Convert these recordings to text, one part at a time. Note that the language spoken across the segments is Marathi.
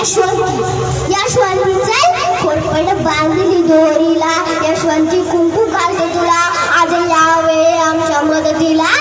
यशवंती यशवंतीचे खोडपड बांधली दोरीला. यशवंती कुंकू घालते तुला. आज यावेळी आमच्या मदतीला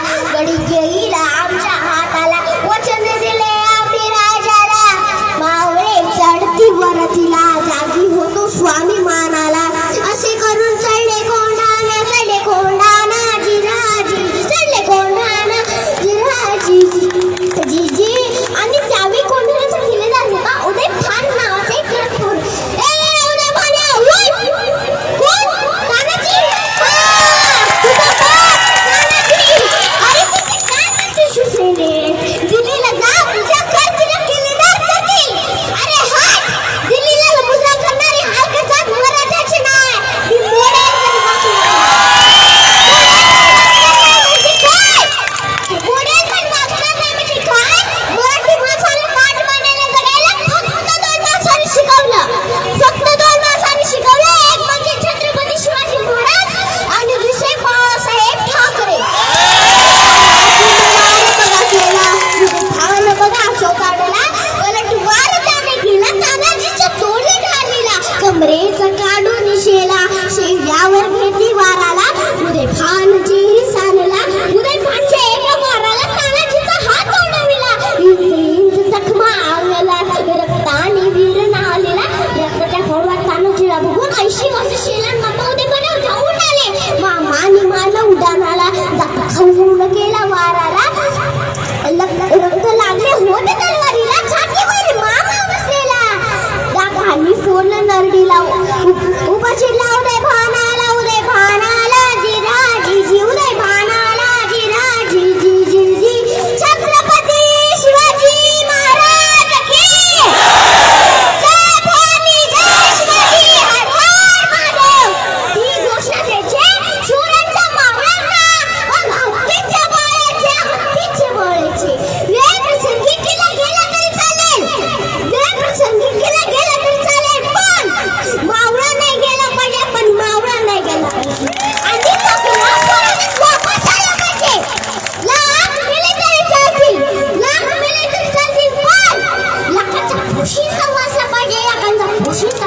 भूषित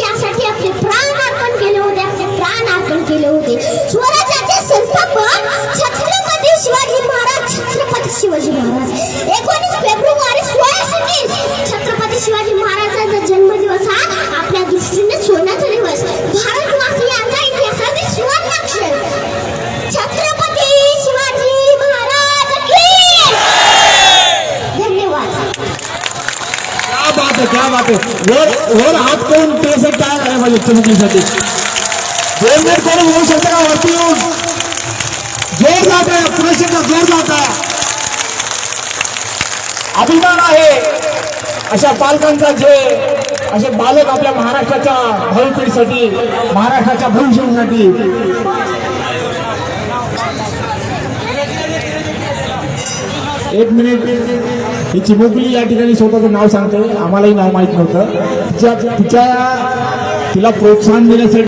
यासाठी आपले प्राण अर्पण केले होते आपले प्राण अर्पण केले होते शिवाजी महाराज छत्रपती शिवाजी महाराज. एक वर वर हात करून त्यासाठी तयार आहे माझ्या चमकीसाठी दोन मिनिट होऊ शकते का वरती येऊन? जोर जात आहे. जोर जात आहे. अभिमान आहे. अशा पालकांचा जे असे बालक आपल्या महाराष्ट्राच्या भावी महाराष्ट्राच्या भविष्यासाठी. एक मिनिट. ही चिमुकली या ठिकाणी स्वतःचं नाव सांगते आम्हालाही नाव माहीत नव्हतं. तिच्या तिच्या तिला प्रोत्साहन देण्यासाठी